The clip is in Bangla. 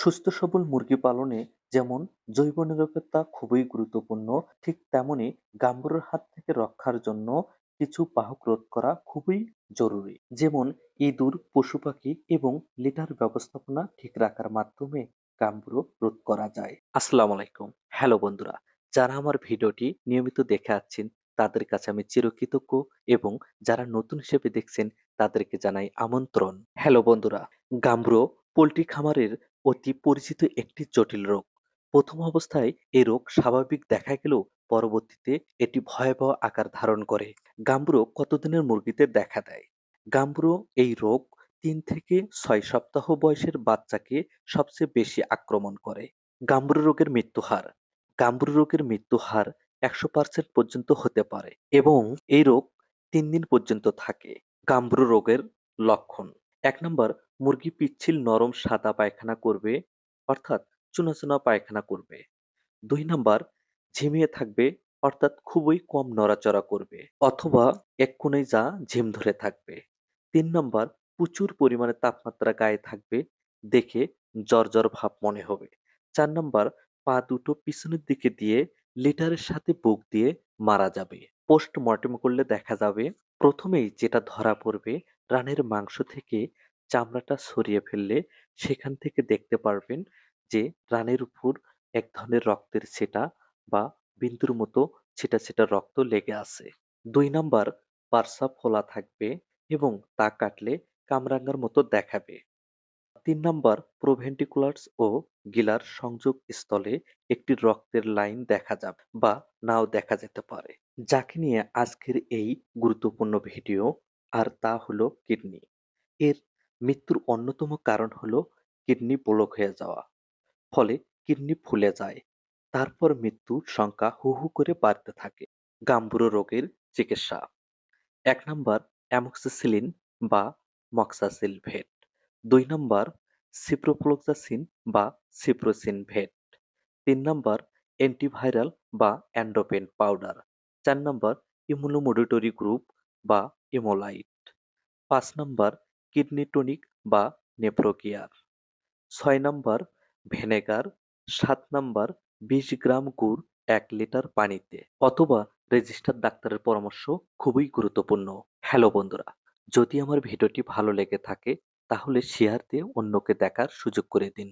সুস্থ সবল মুরগি পালনে যেমন জৈব নিরাপত্তা খুবই গুরুত্বপূর্ণ, ঠিক তেমনি গাম্বুরের হাত থেকে রক্ষার জন্য কিছু বাহক রোধ করা খুবই জরুরি। যেমন ইঁদুর, পশু পাখি এবং লিটার ব্যবস্থাপনা ঠিক রাখার মাধ্যমে গাম্বুরো রোধ করা যায়। আসসালামু আলাইকুম। হ্যালো বন্ধুরা, যারা আমার ভিডিওটি নিয়মিত দেখে আসছেন, তাদের কাছে আমি চিরকৃতজ্ঞ এবং যারা নতুন হিসেবে দেখছেন, তাদেরকে জানাই আমন্ত্রণ। হ্যালো বন্ধুরা, গাম্বুরো পোলট্রি খামারের অতি পরিচিত একটি জটিল রোগ। প্রথম অবস্থায় এই রোগ স্বাভাবিক দেখা গেলেও পরবর্তীতে এটি ভয়াবহ আকার ধারণ করে। গাম্বুরো কতদিনের মুরগিতে দেখা দেয়? গাম্বুরো এই রোগ তিন থেকে ছয় সপ্তাহ বয়সের বাচ্চাকে সবচেয়ে বেশি আক্রমণ করে। গাম্বুরো রোগের মৃত্যু হার। গাম্বুরো রোগের মৃত্যু হার একশো পার্সেন্ট পর্যন্ত হতে পারে এবং এই রোগ তিন দিন পর্যন্ত থাকে। গাম্বুরো রোগের লক্ষণ এক নম্বর, মুরগি পিচ্ছিল নরম সাদা পায়খানা করবে, অর্থাৎ চুনা চুনা পায়খানা করবে। দুই নাম্বার, ঝিমিয়ে থাকবে, অর্থাৎ খুবই কম নড়াচড়া করবে, অথবা এক কোণে যা ঝিম ধরে থাকবে। তিন নাম্বার, প্রচুর পরিমাণে তাপমাত্রা গায়ে থাকবে, দেখে জ্বর ভাব মনে হবে। চার নাম্বার, পা দুটো পিছনের দিকে দিয়ে লিটারের সাথে বুক দিয়ে মারা যাবে। পোস্টমর্টেম করলে দেখা যাবে, প্রথমেই যেটা ধরা পড়বে রানের মাংস থেকে চামড়াটা সরিয়ে ফেললে সেখান থেকে দেখতে পারবেন যে রানের উপর এক ধরনের রক্তের ছিটা বা বিন্দুর মতো ছিটা ছিটা রক্ত লেগে আছে। দুই নাম্বার পার্সা ফোলা থাকবে এবং তা কাটলে কামরাঙ্গার মতো দেখাবে। তিন নাম্বার, প্রোভেন্টিকুলার্স ও গিলার সংযোগ স্থলে একটি রক্তের লাইন দেখা যাবে বা নাও দেখা যেতে পারে, যাকে নিয়ে আজকের এই গুরুত্বপূর্ণ ভিডিও। আর তা হলো কিডনি। এর মৃত্যুর অন্যতম কারণ হলো কিডনি ব্লক হয়ে যাওয়া। ফলে কিডনি ফুলে যায়, তারপর মৃত্যুর সংখ্যা হু হু করে বাড়তে থাকে, গাম্বুরো রোগের চিকিৎসা। এক নম্বর, অ্যামক্সিসিলিন বা মক্সাসিলভেট দুই নম্বর সিপ্রোফ্লোক্সাসিন বা সিপ্রোসিন ভেট। তিন নম্বর অ্যান্টিভাইরাল বা অ্যান্ডোপেন পাউডার চার নম্বর ইমুনোমোডুটরি গ্রুপ বা ইমোলাইট পাঁচ নম্বর কিডনি টনিক বা নেপ্রোকিয়ার ছয় নম্বর ভিনেগার সাত নম্বর, বিশ গ্রাম গুড় এক লিটার পানিতে। অথবা রেজিস্টার ডাক্তারের পরামর্শ খুবই গুরুত্বপূর্ণ। হ্যালো বন্ধুরা, যদি আমার ভিডিওটি ভালো লেগে থাকে তাহলে শেয়ার দিয়ে অন্যকে দেখার সুযোগ করে দিন।